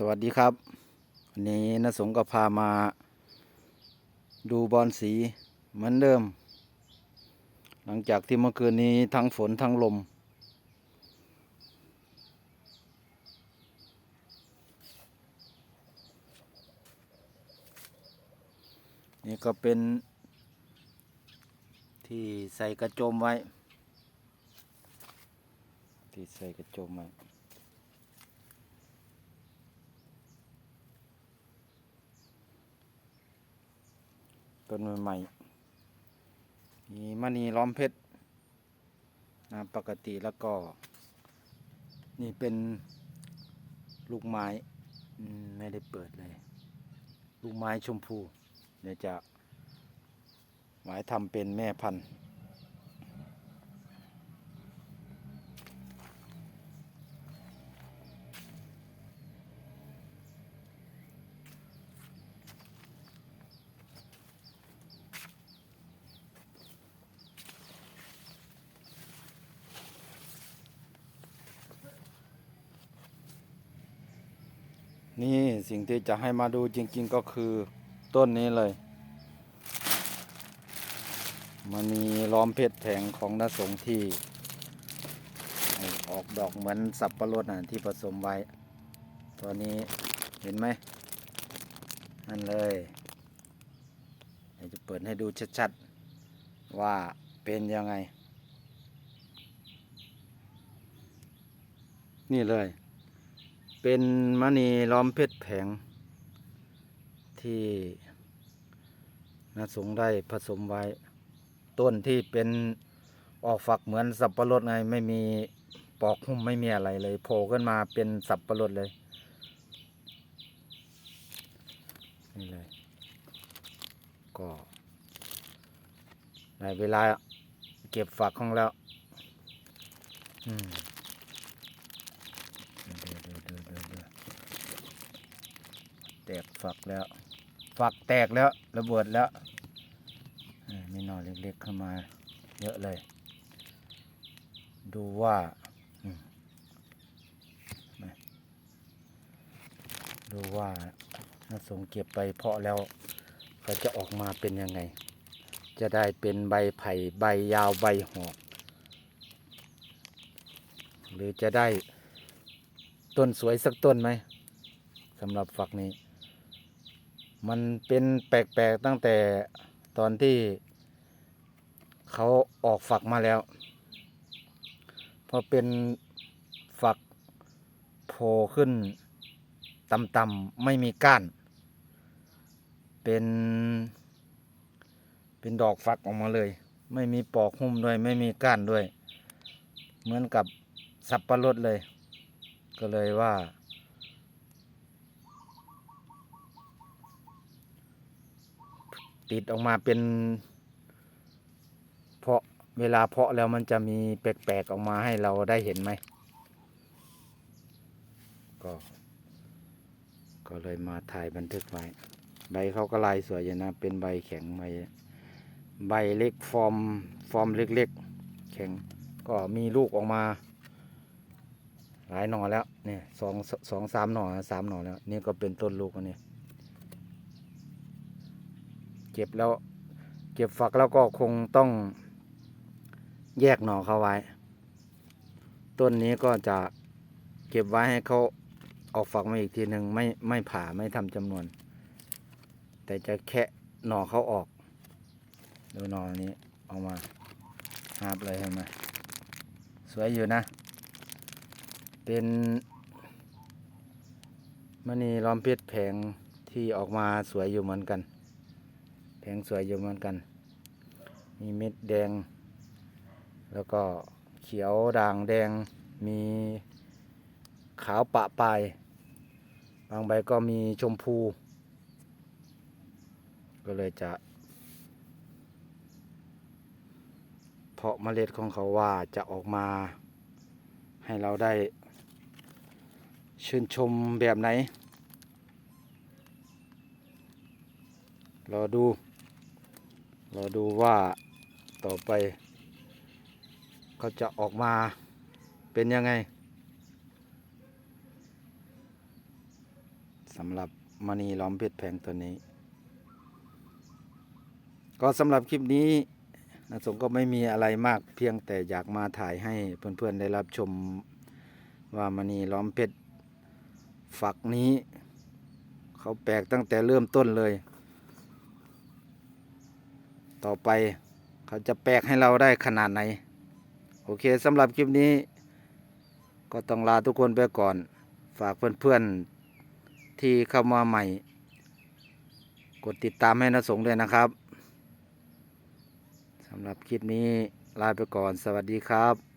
สวัสดีครับ วันนี้นสงก็พามา ดูบอลสีเหมือนเดิม หลังจากที่เมื่อคืนนี้ทั้งฝนทั้งลม นี่ก็เป็นที่ใส่กระโจมไว้ ที่ใส่กระโจมไว้ ต้นใหม่ๆมีมณีล้อมเพชรนะปกติแล้วก็ นี่เป็นลูกไม้ไม่ได้เปิดเลย ลูกไม้ชมพู เดี๋ยวจะหมายทำเป็นแม่พันธุ์ นี่สิ่งที่จะให้มาดูจริง ๆ ก็คือต้นนี้เลย มันมีล้อมเพชรแผงของนสงฆ์ที่ ออกดอกเหมือนสับปะรดนะที่ผสมไว้ตัวนี้เห็นไหมนั่นเลยเดี๋ยวจะเปิดให้ดูชัดๆ ว่าเป็นยังไง นี่เลย เป็นมณีล้อมเพชรแผง ที่นาสงได้ผสมไว้ ต้นที่เป็นออกฝักเหมือนสับปะรดไงไม่มีปอกหุ้มไม่มีอะไรเลยโผล่ขึ้นมาเป็นสับปะรดเลยนี่เลย ก็ได้เวลาเก็บฝักของแล้ว อืม เดี๋ยวเดี๋ยวเดี๋ยวเดี๋ยวเดี๋ยว แตกฝักแล้ว ฝักแตกแล้วระเบิดแล้วมีหน่อเล็กๆเข้ามาเยอะเลย ดูว่าดูว่าน้าสงเก็บไปเพาะแล้วก็จะออกมาเป็นยังไง จะได้เป็นใบไผ่ใบยาวใบหอก หรือจะได้ต้นสวยสักต้นไหมสำหรับฝักนี้ มันเป็นแปลกๆตั้งแต่ตอนที่เขาออกฝักมาแล้ว พอเป็นฝักโผล่ขึ้นต่ำๆไม่มีก้าน เป็น เป็นดอกฝักออกมาเลย ไม่มีปอกหุ้มด้วย ไม่มีก้านด้วย เหมือนกับสับปะรดเลย ก็เลยว่า ติดออกมาเป็น เพาะเวลาเพาะแล้วมันจะมีแปลกๆออกมาให้เราได้เห็นไหมก็ก็เลยมาถ่ายบันทึกไว้ ใบเขาก็ลายสวยอยู่นะ เป็นใบแข็งใบใบเล็กฟอร์มฟอร์มเล็กๆ แข็งก็มีลูกออกมา หลายหน่อแล้วเนี่ยสองสองสามหน่อสามหน่อแล้ว นี่ก็เป็นต้นลูกอันนี้ ก็บแล้ว เก็บฝักแล้วก็คงต้องแยกหน่อเขาไว้ ต้นนี้ก็จะเก็บไว้ให้เขาออกฝักมาอีกทีหนึ่งไม่ไม่ผ่าไม่ทำจำนวน แต่จะแคะหน่อเขาออกดูหน่อนี้ออกมาหาบเลยเห็นไหมสวยอยู่นะ เป็นมณีล้อมเพชรแผงที่ออกมาสวยอยู่เหมือนกัน งสวยอยู่เหมือนกัน มีเม็ดแดง แล้วก็เขียวด่างแดง มีขาวปะปลาย บางใบก็มีชมพู ก็เลยจะ เพาะเมล็ดของเขาว่าจะออกมา ให้เราได้ ชื่นชมแบบไหนรอดู เรอดูว่าต่อไปเขาจะออกมาเป็นยังไงสำหรับมณีล้อมเพชรแพงตัวนี้ ก็สำหรับคลิปนี้นะสงก็ไม่มีอะไรมากเพียงแต่อยากมาถ่ายให้เพื่อนๆได้รับชมว่ามณีล้อมเพชรฝักนี้ เขาแปลกตั้งแต่เริ่มต้นเลย ต่อไปเขาจะแปลกให้เราได้ขนาดไหน โอเคสำหรับคลิปนี้ ก็ต้องลาทุกคนไปก่อน ฝากเพื่อนๆที่เข้ามาใหม่ กดติดตามให้นะสงด้วยนะครับสำหรับคลิปนี้ลาไปก่อนสวัสดีครับ